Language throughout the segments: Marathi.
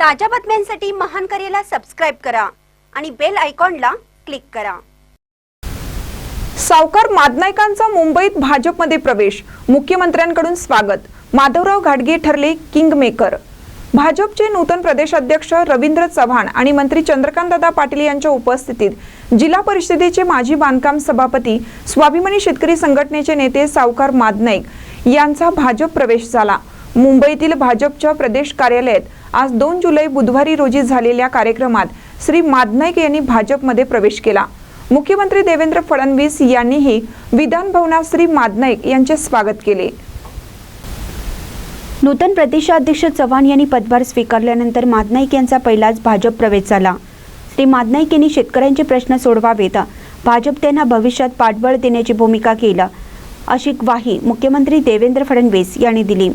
ताज्या बातम्यांसाठी महान करेला सबस्क्राईब करा आणि बेल आयकॉनला क्लिक करा. सावकार मादनायकांचा मुंबईत भाजपमध्ये प्रवेश. मुख्यमंत्र्यांकडून स्वागत. माधवराव घाटगे ठरले किंग मेकर भाजपचे नूतन प्रदेशाध्यक्ष रवींद्र चव्हाण आणि मंत्री चंद्रकांतदादा पाटील यांच्या उपस्थितीत जिल्हा परिषदेचे माजी बांधकाम सभापती स्वाभिमानी शेतकरी संघटनेचे नेते सावकार मादनाईक यांचा भाजप प्रवेश झाला. मुंबईतील भाजपच्या प्रदेश कार्यालयात आज दोन जुलै बुधवारी रोजी झालेल्या कार्यक्रमात श्री मादनाईक यांनी भाजपमध्ये प्रवेश केला. मुख्यमंत्री देवेंद्र फडणवीस यांनीही विधान भवनात श्री मादनाईक यांचे स्वागत केले. नूतन प्रदेशाध्यक्ष चव्हाण यांनी पदभार स्वीकारल्यानंतर मादनाईक यांचा पहिलाच भाजप प्रवेश झाला. श्री मादनाईक यांनी शेतकऱ्यांचे प्रश्न सोडवावेत. भाजप त्यांना भविष्यात पाठबळ देण्याची भूमिका केला. अशी ग्वाही मुख्यमंत्री देवेंद्र फडणवीस यांनी दिली.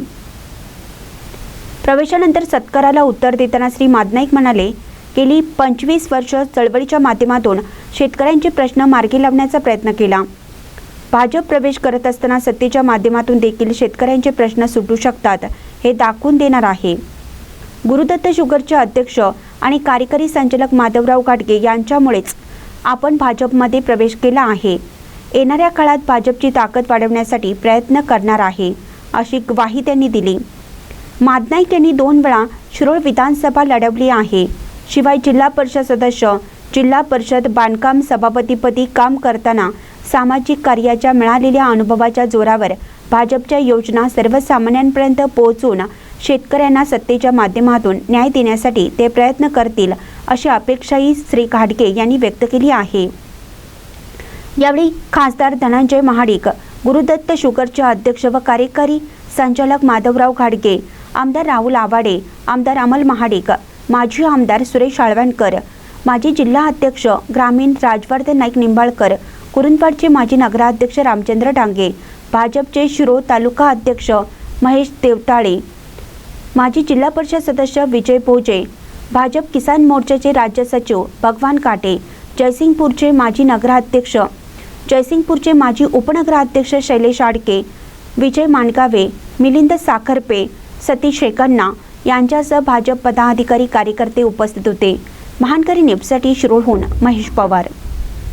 प्रवेशानंतर सत्काराला उत्तर देताना श्री मादनाईक म्हणाले गेली पंचवीस वर्ष चळवळीच्या माध्यमातून शेतकऱ्यांचे प्रश्न मार्गी लावण्याचा प्रयत्न केला. भाजप प्रवेश करत असताना सत्तेच्या माध्यमातून देखील शेतकऱ्यांचे प्रश्न सुटू शकतात हे दाखवून देणार आहे. गुरुदत्त शुगरचे अध्यक्ष आणि कार्यकारी संचालक माधवराव घाटगे यांच्यामुळेच आपण भाजपमध्ये प्रवेश केला आहे. येणाऱ्या काळात भाजपची ताकद वाढवण्यासाठी प्रयत्न करणार आहे अशी ग्वाही त्यांनी दिली. मादनाईक यांनी दोन वेळा शिरोळ विधानसभा लढवली आहे. शिवाय जिल्हा परिषद सदस्य जिल्हा परिषद बांधकाम सभापतीपदी काम करताना सामाजिक कार्याच्या मिळालेल्या अनुभवाच्या जोरावर भाजपच्या योजना सर्वसामान्यांपर्यंत पोहोचून शेतकऱ्यांना सत्तेच्या माध्यमातून न्याय देण्यासाठी ते प्रयत्न करतील अशी अपेक्षाही श्री घाटगे यांनी व्यक्त केली आहे. यावेळी खासदार धनंजय महाडिक गुरुदत्त शुगरचे अध्यक्ष व कार्यकारी संचालक माधवराव घाडगे आमदार राहुल आवाडे आमदार अमल महाडिक माजी आमदार सुरेश आळवणकर माजी जिल्हा अध्यक्ष ग्रामीण राजवर्धन नाईक निंबाळकर कुरुंदवाडचे माजी नगराध्यक्ष रामचंद्र डांगे भाजपचे शिरो तालुका अध्यक्ष महेश देवताळे माजी जिल्हा परिषद सदस्य विजय भोजे भाजप किसान मोर्चाचे राज्य सचिव भगवान काटे जयसिंगपूरचे माजी नगराध्यक्ष जयसिंगपूरचे माजी उपनगराध्यक्ष शैलेश आडके विजय माणगावे मिलिंद साखरपे सतीश शेखन्ना यांच्यासह भाजप पदाधिकारी कार्यकर्ते उपस्थित होते. महानकरी न्यूजसाठी शिरोळहून महेश पवार